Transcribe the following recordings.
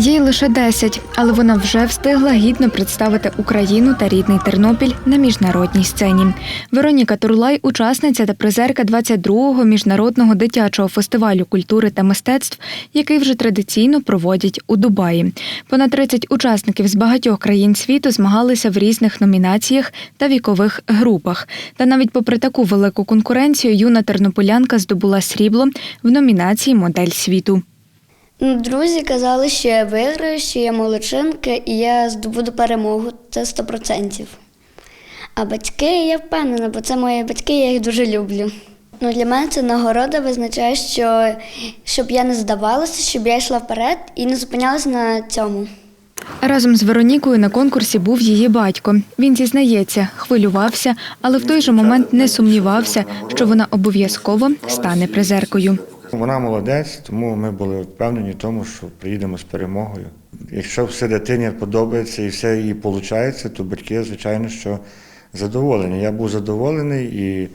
Їй лише 10, але вона вже встигла гідно представити Україну та рідний Тернопіль на міжнародній сцені. Вероніка Турлай, учасниця та призерка 22-го міжнародного дитячого фестивалю культури та мистецтв, який вже традиційно проводять у Дубаї. Понад 30 учасників з багатьох країн світу змагалися в різних номінаціях та вікових групах. Та навіть попри таку велику конкуренцію, юна тернополянка здобула срібло в номінації Модель світу. Друзі казали, що я виграю, що я молодчинка і я здобуду перемогу. Це 100%. А батьки, я впевнена, бо це мої батьки, я їх дуже люблю. Ну, для мене це нагорода визначає, що щоб я не здавалася, щоб я йшла вперед і не зупинялася на цьому. Разом з Веронікою на конкурсі був її батько. Він зізнається, хвилювався, але в той же момент не сумнівався, що вона обов'язково стане призеркою. Вона молодець, тому ми були впевнені в тому, що приїдемо з перемогою. Якщо все дитині подобається і все їй виходить, то батьки, звичайно, що задоволені. Я був задоволений і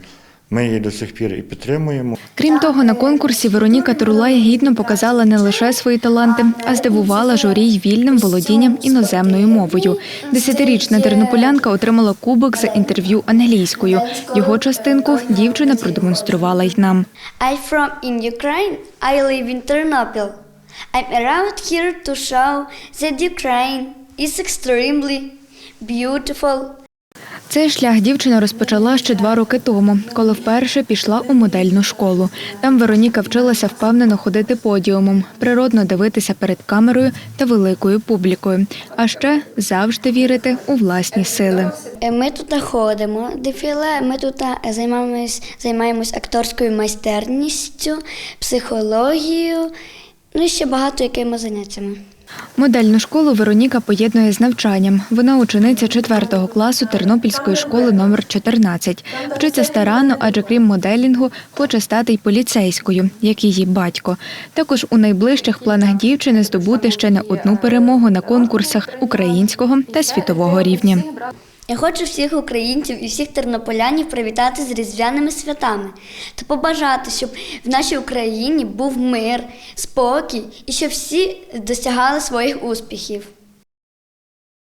ми її до сих пір і підтримуємо. Крім того, на конкурсі Вероніка Турлай гідно показала не лише свої таланти, а здивувала журі й вільним володінням іноземною мовою. Десятирічна тернополянка отримала кубок за інтерв'ю англійською. Його частинку дівчина продемонструвала й нам. I'm from in Ukraine. I live in Ternopil. I'm around here to show that Ukraine is extremely beautiful. Цей шлях дівчина розпочала ще два роки тому, коли вперше пішла у модельну школу. Там Вероніка вчилася впевнено ходити подіумом, природно дивитися перед камерою та великою публікою, а ще завжди вірити у власні сили. Е, Ми тут ходимо дефіле, ми тут е, займаємось, займаємось акторською майстерністю, психологією, ну і ще багато якими заняттями. Модельну школу Вероніка поєднує з навчанням. Вона учениця 4 класу Тернопільської школи номер 14. Вчиться старанно, адже крім моделінгу, хоче стати й поліцейською, як її батько. Також у найближчих планах дівчини здобути ще не одну перемогу на конкурсах українського та світового рівня. Я хочу всіх українців і всіх тернополянів привітати з різдвяними святами та побажати, щоб в нашій Україні був мир, спокій і щоб всі досягали своїх успіхів.